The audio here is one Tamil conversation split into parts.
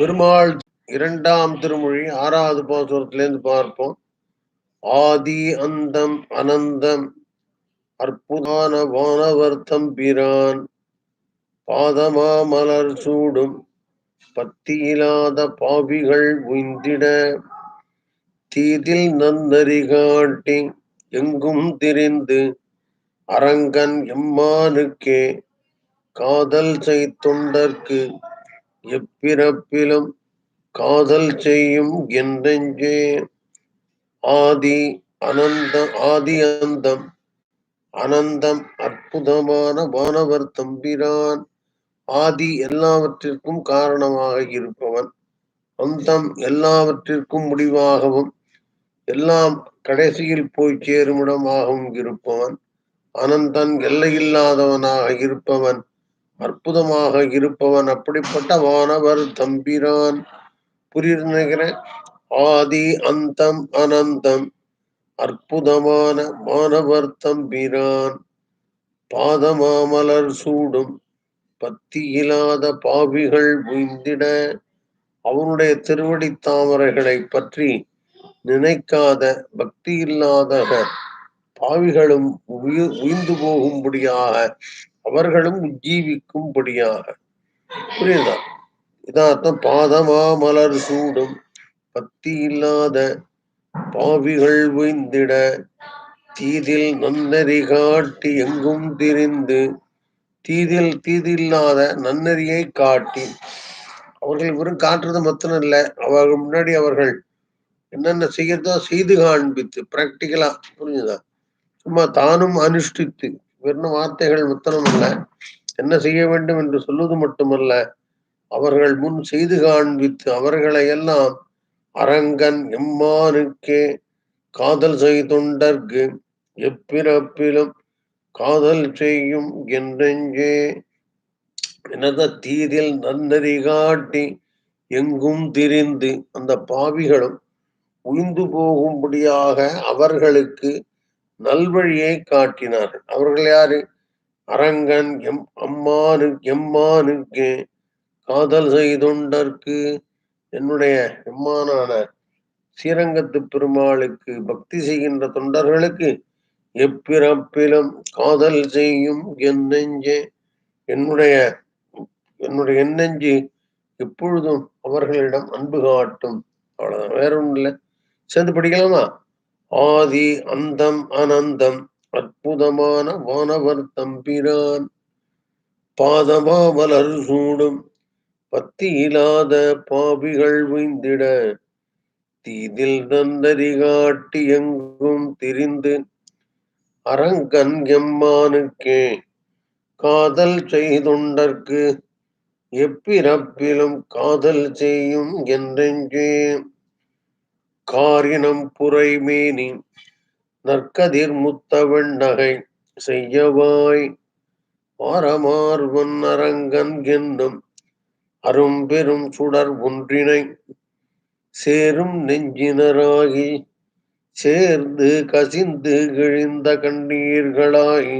பெருமாள் இரண்டாம் திருமொழி ஆறாவது பாசுரத்திலேருந்து பார்ப்போம். ஆதி அந்தம் அனந்தம் அற்புதான வானவர்த்தம் பிரான் பாதமா மலர் சூடும் பத்தியிலாத பாவிகள் உய்ந்திட தீதில் நன்னறி காட்டி எங்கும் திரிந்து அரங்கன் எம்மானுக்கே காதல் செய் தொண்டர்க்கு எப்பிறப்பிலும் காதல் செய்யும் என்றெஞ்சே ஆதி அனந்த ஆதி அந்தம். அனந்தம் அற்புதமான வானவர் தம்பிரான். ஆதி எல்லாவற்றிற்கும் காரணமாக இருப்பவன். அந்தம் எல்லாவற்றிற்கும் முடிவாகவும் எல்லாம் கடைசியில் போய் சேருமிடமாகவும் இருப்பவன். அனந்தன் எல்லையில்லாதவனாக இருப்பவன். அற்புதமாக இருப்பவன் அப்படிப்பட்ட வானவர் தம்பிரான். புரியுற ஆதி அந்தம் அனந்தம் அற்புதமான மாணவர் தம்பிரான். பாதமாமலர் சூடும் பத்தி இல்லாத பாவிகள் உய்ந்திட அவனுடைய திருவடி தாமரைகளை பற்றி நினைக்காத பக்தி இல்லாத பாவிகளும் உயிர் உயிர்ந்து போகும்படியாக அவர்களும் உஜ்ஜீவிக்கும்படியாக புரியுதா? இதார்த்தம். பாதமா மலர் சூடும். பக்தி இல்லாத பாவிகள் ஒய்ந்திட தீதில் நன்னறி காட்டி எங்கும் திரிந்து. தீதில் தீதில்லாத நன்னறியை காட்டி. அவர்கள் வெறும் காட்டுறது மொத்தம் இல்லை அவர்கள் முன்னாடி அவர்கள் என்னென்ன செய்யறதோ செய்து காண்பித்து பிராக்டிக்கலா புரிஞ்சுதா? சும்மா தானும் அனுஷ்டித்து. வெறும் வார்த்தைகள் முத்தனம் அல்ல. என்ன செய்ய வேண்டும் என்று சொல்வது மட்டுமல்ல அவர்கள் முன் செய்து காண்பித்து அவர்களை எல்லாம் அரங்கன் எம்மானுக்கே காதல் செய்துண்டர்க்கு எப்பிறப்பிலும் காதல் செய்யும் என்றெஞ்சே. எனத தீதில் நன்னறி காட்டி எங்கும் திரிந்து அந்த பாவிகளும் உயிர்ந்து போகும்படியாக அவர்களுக்கு நல்வழியை காட்டினார்கள். அவர்கள் யாரு? அரங்கன் எம் அம்மானு எம்மானுக்கு காதல் செய்துண்டற்கு. என்னுடைய எம்மானான ஸ்ரீரங்கத்து பெருமாளுக்கு பக்தி செய்கின்ற தொண்டர்களுக்கு எப்பிறப்பிலும் காதல் செய்யும் என் நெஞ்சே. என்னுடைய என்னுடைய எண்ணெஞ்சு எப்பொழுதும் அவர்களிடம் அன்பு காட்டும். அவ்வளவுதான். வேற ஒன்றும் இல்லை. சேர்ந்து படிக்கலாமா? ஆதி அந்தம் அனந்தம் அற்புதமான வானவர் தம்பிரான். பாதமா மலர் சூடும் பத்தி இல்லாத பாவிகள் வீழ்ந்திட. தீதில் தந்தரி காட்டி எங்கும் திரிந்து அரங்கன் எம்மானுக்கே காதல் செய்துண்டற்கு எப்பிறப்பிலும் காதல் செய்யும் என்றெஞ்சே காரினம் புரைமேனி நற்கதிர் முத்தவன் நகை செய்யவாய். வாரமார்வன் அரங்கன் என்னும் அரும்பெரும் சுடர் ஒன்றினை சேரும் நெஞ்சினராகி சேர்ந்து கசிந்து கிழிந்த கண்ணீர்களாய்.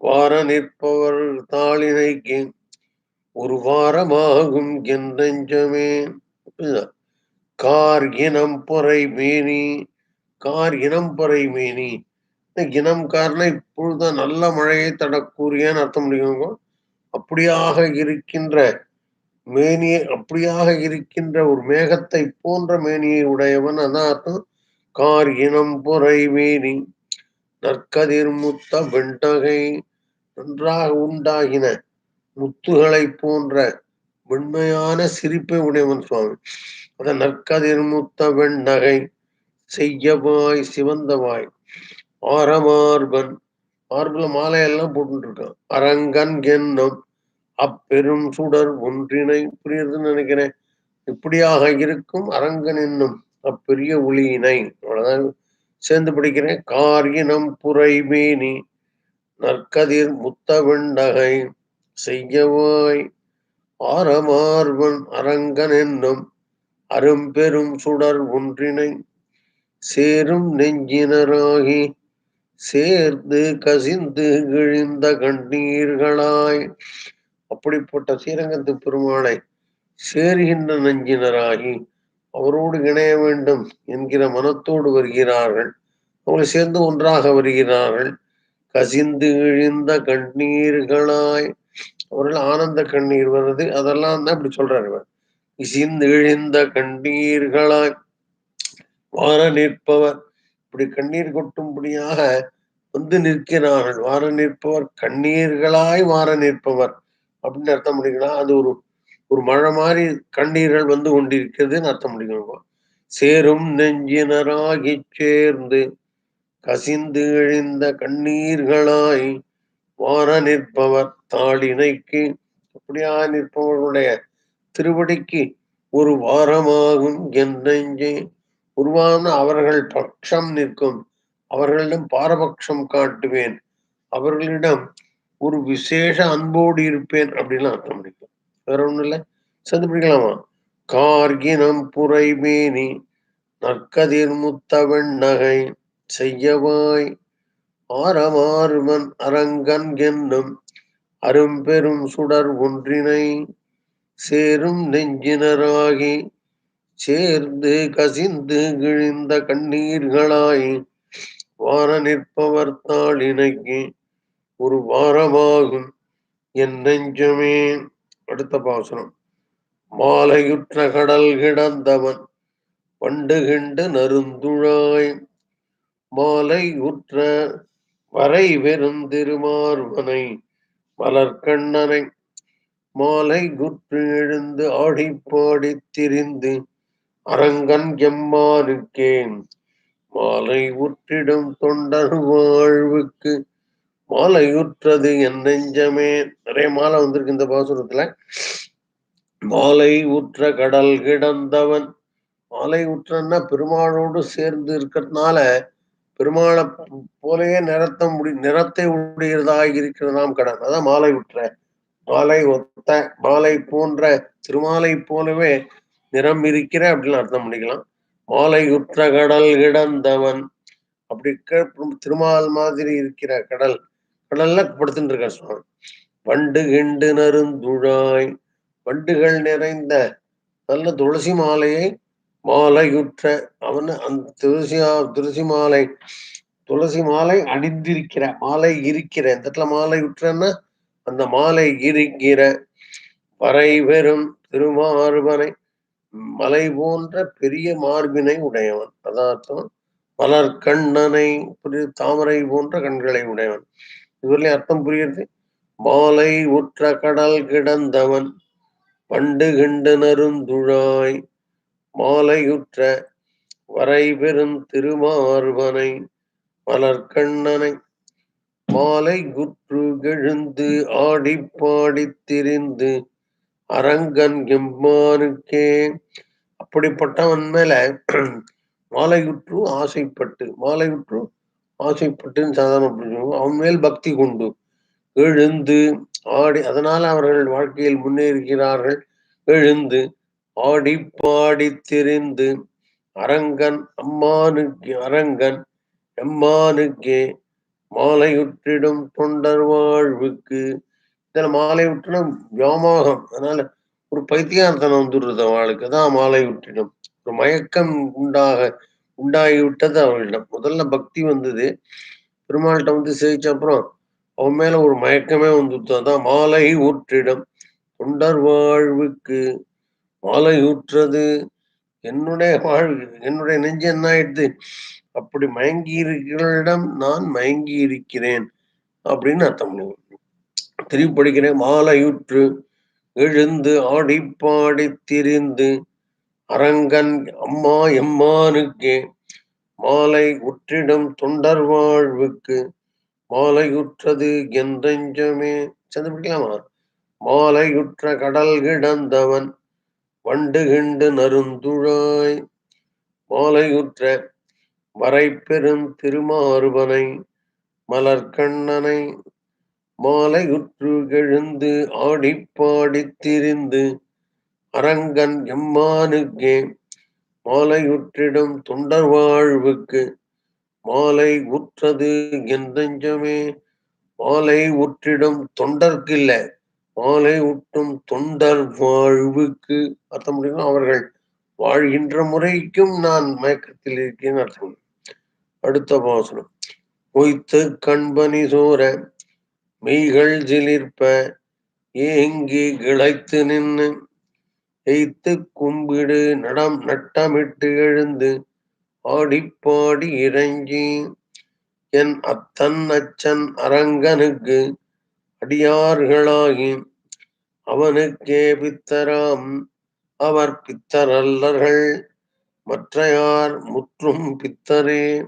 வார நிற்பவர் தாளினைக்கு ஒரு வாரமாகும் என்றெஞ்சமே கார் இனம் பொறை மேனி கார் இனம் பொறை மேனி. இனம் காரணம் இப்பொழுதுதான் நல்ல மழையை தடக்கூறியன்னு அர்த்தம் முடியுங்க அப்படியாக இருக்கின்ற மேனியை அப்படியாக இருக்கின்ற ஒரு மேகத்தை போன்ற மேனியை உடையவன் அதான் அர்த்தம்? கார் இனம் பொறை மேனி. நற்கதிர் முத்த வெண்டகை நன்றாக உண்டாகின முத்துகளை போன்ற வெண்மையான சிரிப்பை உடையவன் சுவாமி. அதன் நற்கதிர் முத்த வெண்ணகை செய்யவாய் சிவந்தவாய். ஆரமார்பன் மார்புல மாலையெல்லாம் போட்டு இருக்கான் அரங்கன் என்னும் அப்பெரும் சுடர் ஒன்றினை புரியுதுன்னு நினைக்கிறேன். இப்படியாக இருக்கும் அரங்கன் என்னும் அப்பெரிய ஒளியினை. அவ்வளவுதான் சேர்ந்து படிக்கிறேன். காரினம் புரைமேனி நற்கதிர் முத்த வெண்டகை செய்யவாய். ஆரமார்வன் அரங்கன் என்னும் அரும்பெரும் சுடர் ஒன்றினை சேரும் நெஞ்சினராகி சேர்ந்து கசிந்து கிழிந்த கண்ணீர்களாய். அப்படிப்பட்ட ஸ்ரீரங்கத்து பெருமாளை சேருகின்ற நெஞ்சினராகி அவரோடு இணைய வேண்டும் என்கிற மனத்தோடு வருகிறார்கள். அவங்களை சேர்ந்து ஒன்றாக வருகிறார்கள். கசிந்து இழிந்த கண்ணீர்களாய். அவர்கள் ஆனந்த கண்ணீர் வருது அதெல்லாம் தான் இப்படி சொல்றாரு இவர். இசிந்து இழிந்த கண்ணீர்களாய் வார நிற்பவர். இப்படி கண்ணீர் கொட்டும்படியாக வந்து நிற்கிறார்கள். வார நிற்பவர் கண்ணீர்களாய் வார நிற்பவர். அப்படின்னு அர்த்தம் முடிக்கலாம் அது ஒரு ஒரு மழை மாதிரி கண்ணீர்கள் வந்து கொண்டிருக்கிறதுன்னு அர்த்தம் முடிக்கணும் சேரும் நெஞ்சினராகி சேர்ந்து கசிந்து இழிந்த கண்ணீர்களாய் வார நிற்பவர் தாளினைக்கு. அப்படியா நிற்பவர்களுடைய திருவடிக்கு ஒரு வாரமாகும் என் நெஞ்சே. உருவான அவர்கள் பட்சம் நிற்கும். அவர்களிடம் பாரபட்சம் காட்டுவேன். அவர்களிடம் ஒரு விசேஷ அன்போடு இருப்பேன் அப்படின்னு அர்த்தம் முடிக்கும் வேற ஒண்ணும் இல்லை. சேர்ந்து பிடிக்கலாமா? கார்கினம் புரைமேனி நற்கதிர் முத்தவன் நகை செய்யவாய். ஆரமாறுமன் அரங்கன் என்னும் அரும்பெரும் சுடர் ஒன்றினை சேரும் நெஞ்சினராகி சேர்ந்து கசிந்து கிழிந்த கண்ணீர்களாய் வார நிற்பவர் தாளினைக்கு ஒரு வாரமாகும் என் நெஞ்சமே. அடுத்த பாசனம் மாலையுற்ற கடல் கிடந்தவன் பண்டுகிண்டு நருந்துழாய். மாலை உற்ற வரை வெறுந்திருமார்வனை மலர்கண்ணனை மாலை குற்று எழுந்து ஆடி பாடி திரிந்து அரங்கன் எம்மானுக்கேன். மாலை உற்றிடும் தொண்டர் வாழ்வுக்கு மாலை உற்றது என் நெஞ்சமே. நிறைய மாலை வந்திருக்கு இந்த பாசுரத்துல. மாலை உற்ற கடல் கிடந்தவன். மாலை உற்றன்னா பெருமாளோடு சேர்ந்து இருக்கிறதுனால பெருமாளை போலவே நிறத்த முடி நிறத்தை உடையதாக இருக்கிறதாம் கடன் அதான் மாலை உற்ற மாலை ஒத்த மாலை போன்ற திருமாலை போலவே நிறம் இருக்கிற அப்படின்னு அர்த்தம் பண்ணிக்கலாம். மாலை உற்ற கடல் கிடந்தவன். அப்படி திருமால் மாதிரி இருக்கிற கடல் கடல்ல படுத்துட்டு இருக்க சுவாமி. வண்டு கிண்டு நருந்துழாய் வண்டுகள் நிறைந்த நல்ல துளசி மாலையை மாலையுற்ற அவன் அந்த துளசி துளசி மாலை துளசி மாலை அணிந்திருக்கிற மாலை இருக்கிற இந்த இடத்துல மாலை உற்றன்னா அந்த மாலை இருக்கிற பறை பெறும் திருமார்பனை மலை போன்ற பெரிய மார்பினை உடையவன். அதார்த்தம் மலர் கண்ணனை தாமரை போன்ற கண்களை உடையவன். இவர்களே அர்த்தம் புரியுது மாலை உற்ற கடல் கிடந்தவன் பண்டு கிண்டு நருந்துழாய் மாலையுற்ற வரை பெரும் திருமார்பனை மலர்கண்ணனை மாலை குற்று எழுந்து ஆடி பாடி திரிந்து அரங்கன் எம்மானுக்கே அப்படிப்பட்டவன் மேல மாலையுற்று ஆசைப்பட்டு மாலையுற்று ஆசைப்பட்டுன்னு சாதாரண அவன் மேல் பக்தி கொண்டு எழுந்து ஆடி அதனால அவர்கள் வாழ்க்கையில் முன்னேறுகிறார்கள். எழுந்து ஆடி பாடி திரிந்து அரங்கன் அம்மானுக்கு அரங்கன் எம்மானுக்கே மாலையுற்றிடும் தொண்டர் வாழ்வுக்கு. இதில் மாலை வியாமோகம். அதனால ஒரு பைத்தியார்த்தனம் வந்துடுறது அவளுக்கு. தான் மாலை ஒரு மயக்கம் உண்டாக உண்டாகி விட்டது அவளிடம். முதல்ல பக்தி வந்தது. பெருமாள்கிட்ட வந்து சேவிச்ச அப்புறம் அவன் மேல ஒரு மயக்கமே வந்துட்டு அதான் மாலை ஊற்றிடும் தொண்டர் வாழ்வுக்கு. மாலை ஊற்றது என்னுடைய வாழ் என்னுடைய நெஞ்சு என்ன ஆயிடுது? அப்படி மயங்கி இருக்கிறிடம் நான் மயங்கி இருக்கிறேன் அப்படின்னு அர்த்தம் பண்ணுவேன் திருப்பி படிக்கிறேன் மாலையுற்று எழுந்து ஆடி பாடி திரிந்து அரங்கன் அம்மா எம்மானுக்கே மாலை உற்றிடம் தொண்டர் வாழ்வுக்கு மாலையுற்றது என்றெஞ்சமே சேர்ந்து பிடிக்கலாமா? மாலையுற்ற கடல் கிடந்தவன் வண்டுகிண்டு நருந்துழாய் மாலையுற்ற வரை பெரும் திருமாறுவனை மலர்கண்ணனை மாலையுற்று எழுந்து ஆடிப்பாடித் திரிந்து அரங்கன் எம்மானுக்கே மாலையுற்றிடும் தொண்டர் வாழ்வுக்கு மாலை உற்றது என்றெஞ்சமே மாலை உற்றிடும் தொண்டர்க்கில்லை. இல்ல மாலை ஊட்டும் தொண்டர் வாழ்வுக்கு அர்த்தம் முடியும் அவர்கள் வாழ்கின்ற முறைக்கும் நான் மயக்கத்தில் இருக்கேன் அர்த்தம் அடுத்த பாசனம் பொய்த்து கண்பனி சோர மெய்கள் ஜிலிர்ப்ப ஏங்கி கிளைத்து நின்று எய்த்து கும்பிடு நடம் நட்டமிட்டு எழுந்து ஆடிப்பாடி இறங்கி என் அத்தன் அச்சன் அரங்கனுக்கு அடியார்களாகி அவனுக்கே பித்தராம். அவர் பித்தரல்லர்கள் மற்றையார் முற்றும் பித்தரே.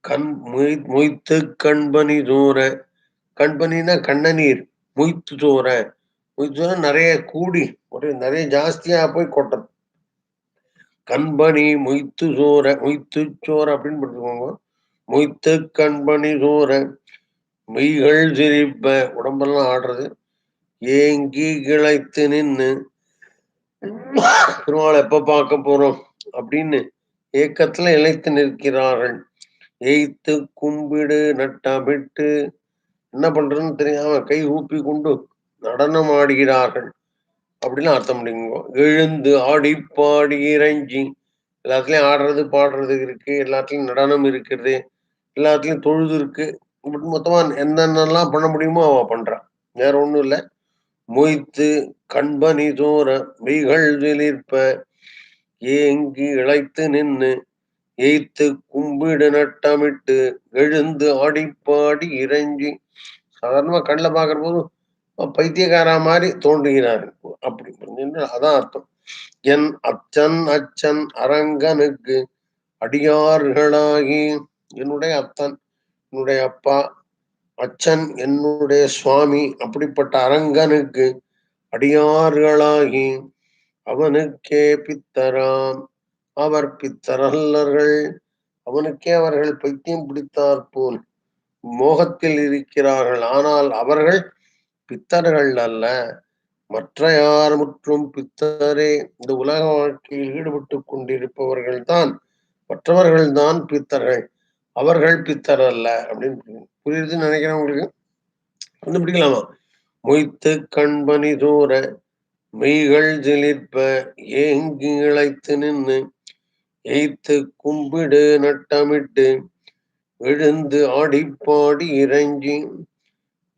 கண் மொய் மொய்த்து கண்பனி தூர கண்பனினா கண்ணநீர் மொய்த்து தூர. மொய்த்து நிறைய கூடி ஒரு நிறைய ஜாஸ்தியா போய் கொட்டது கண்பனி மொய்த்து சோற மொய்த்து சோற அப்படின்னு போட்டுக்கோங்க. மொய்த்து கண்பனி சோற மெய்கள் சிரிப்ப உடம்பெல்லாம் ஆடுறது. ஏங்கி கிளைத்து நின்று திருமால் எப்ப பார்க்க போறோம்? அப்படின்னு ஏக்கத்துல இழைத்து நிற்கிறார்கள். எய்த்து கும்பிடு நட்டமிட்டு என்ன பண்றதுன்னு தெரியாம கை ஊப்பி கொண்டு நடனம் ஆடுகிறார்கள். அப்படின்னு அர்த்தம் முடியுங்க எழுந்து ஆடி பாடி இறைஞ்சி எல்லாத்துலயும் ஆடுறது பாடுறது இருக்கு. எல்லாத்துலயும் நடனம் இருக்கிறது எல்லாத்துலயும் தொழுது இருக்கு. மொத்தமா என்னென்னலாம் பண்ண முடியுமோ அவ பண்றான் வேற ஒண்ணும் இல்லை. மொய்த்து கண்பனி தூர மெய்கள் வெளிர்ப்ப ஏங்கி இழைத்து நின்னு எய்த்து கும்பிடு நட்டமிட்டு எழுந்து ஆடிப்பாடி இறைஞ்சி சாதாரணமா கண்ணில் பார்க்குற போது பைத்தியக்காரா மாதிரி தோன்றுகிறார். அப்படி அதான் அர்த்தம். என் அச்சன் அச்சன் அரங்கனுக்கு அடியார்களாகி என்னுடைய அத்தன் என்னுடைய அப்பா அச்சன் என்னுடைய சுவாமி அப்படிப்பட்ட அரங்கனுக்கு அடியார்களாகி அவனுக்கே பித்தராம். அவர் பித்தரல்லர்கள். அவனுக்கே அவர்கள் பைத்தியம் பிடித்தார் போல் மோகத்தில் இருக்கிறார்கள். ஆனால் அவர்கள் பித்தர்கள் அல்ல. மற்ற யார் முற்றும் பித்தரே? இந்த உலக வாழ்க்கையில் ஈடுபட்டு கொண்டிருப்பவர்கள் தான் பித்தர்கள். அவர்கள் பித்தர் அல்ல அப்படின்னு புரியுதுன்னு நினைக்கிறேன் உங்களுக்கு. கண்டுபிடிக்கலாமா மொய்த்து கண்பனி தூர மெய்கள் ஜெலிப்ப ஏங்கி இழைத்து நின்று எய்த்து கும்பிடு நட்டமிட்டு விழுந்து ஆடிப்பாடி இறங்கி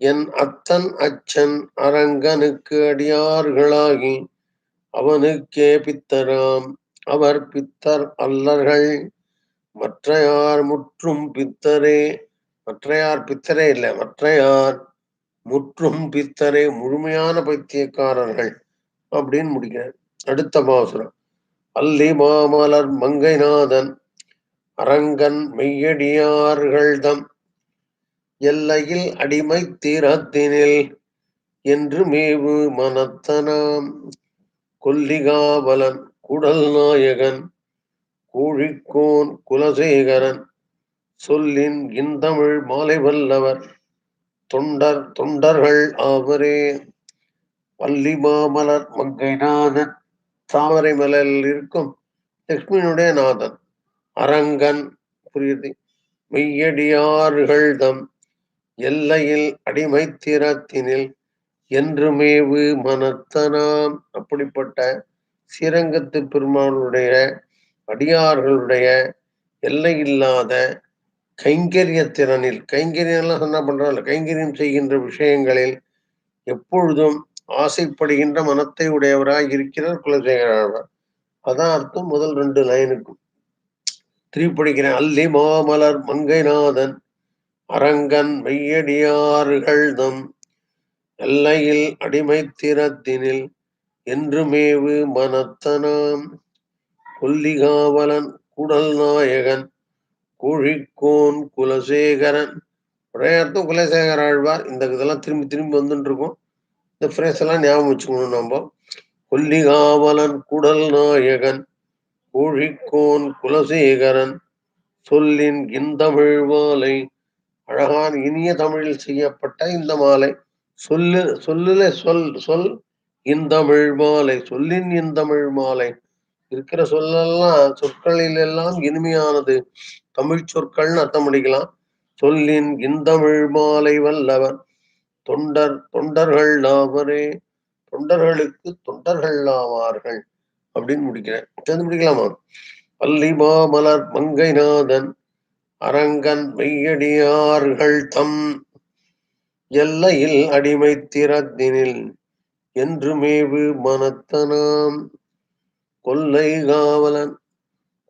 என் அத்தன் அச்சன் அரங்கனுக்கு அடியார்களாகி அவனுக்கே பித்தராம். அவர் பித்தர் அல்லர்கள். மற்றையார் முற்றும் பித்தரே மற்றையார் பித்தரே இல்லை மற்றையார் முற்றும் பித்தரே முழுமையான பைத்தியக்காரர்கள் அப்படின்னு முடிக்கிறார். அடுத்த பாசுரம். அல்லி மாமலர் மங்கைநாதன் அரங்கன் மெய்யடியார்கள்தம் எல்லையில் அடிமை தீரத்தினில் என்று மேவு மனத்தனாம் கொல்லிகாவலன் குடல் நாயகன் கூழிக்கோன் குலசேகரன் சொல்லின் இந்தமிழ் மாலை வல்லவர். தொண்டர் தொண்டர்கள் ஆவரே. பள்ளி மாமலர் மங்கைநாதன் தாமரை மலரில் இருக்கும் லக்ஷ்மியினுடைய நாதன். அரங்கன் புரியுது? மெய்யடியார்கள் தம் எல்லையில் அடிமை திறத்தினில் என்றுமேவு மனத்தனாம். அப்படிப்பட்ட ஸ்ரீரங்கத்து பெருமாளுடைய அடியார்களுடைய எல்லை இல்லாத கைங்கரிய திறனில் கைங்கரியெல்லாம் என்ன பண்றாங்க கைங்கரியம் செய்கின்ற விஷயங்களில் எப்பொழுதும் ஆசைப்படுகின்ற மனத்தை உடையவராய் இருக்கிறார் குலசேகரவர் அதான் அர்த்தம் முதல் ரெண்டு லைனுக்கும். திருப்பி படிக்கிறேன் அல்லி மாமலர் மங்கைநாதன் அரங்கன் மெய்யடியாறுகள் தம் எல்லையில் அடிமை திறத்தினில் என்றுமேவு மனத்தனாம். கொல்லிகாவலன் குடல் நாயகன் கோழிக்கோன் குலசேகரன். ஒரே குலசேகர ஆழ்வார். இந்த இதெல்லாம் திரும்பி திரும்பி வந்துட்டு இருக்கும் இந்த ஃப்ரேஸ் எல்லாம் ஞாபகம் வச்சுக்கணும் நம்ம. கொல்லிகாவலன் குடல் நாயகன் கோழிக்கோன் குலசேகரன். சொல்லின் இந்தமிழ் மாலை அழகான் இனிய தமிழில் செய்யப்பட்ட இந்த மாலை. சொல்லு சொல்லுல சொல் சொல் இந்தமிழ் மாலை சொல்லின் இந்தமிழ் மாலை இருக்கிற சொல்லெல்லாம் சொற்களில் எல்லாம் இனிமையானது. தமிழ் சொற்கள்னு அர்த்தம் பண்ணிக்கலாம். சொல்லின் இந்தமிழ் மாலை வல்லவர் தொண்டர் தொண்டர்கள் ஆவரே தொண்டர்களுக்கு தொண்டர்கள் ஆவார்கள் அப்படின்னு முடிக்கிறேன். சேர்ந்து முடிக்கலாமா? பள்ளி மாமலர் மங்கைநாதன். அரங்கன் மெய்யடியார்கள் தம். எல்லையில் அடிமை திறத்தினில். என்று மேவு மனத்தனாம். கொல்லை காவலன்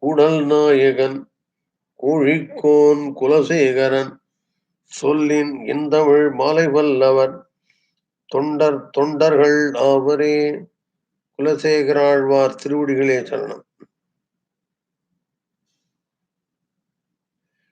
குடல் நாயகன் கோழிக்கோன் குலசேகரன் சொல்லின் இந்தமிழ் மாலை வல்லவர் தொண்டர் தொண்டர்கள் ஆவரே. குலசேகராழ்வார் திருவடிகளே சரணம்.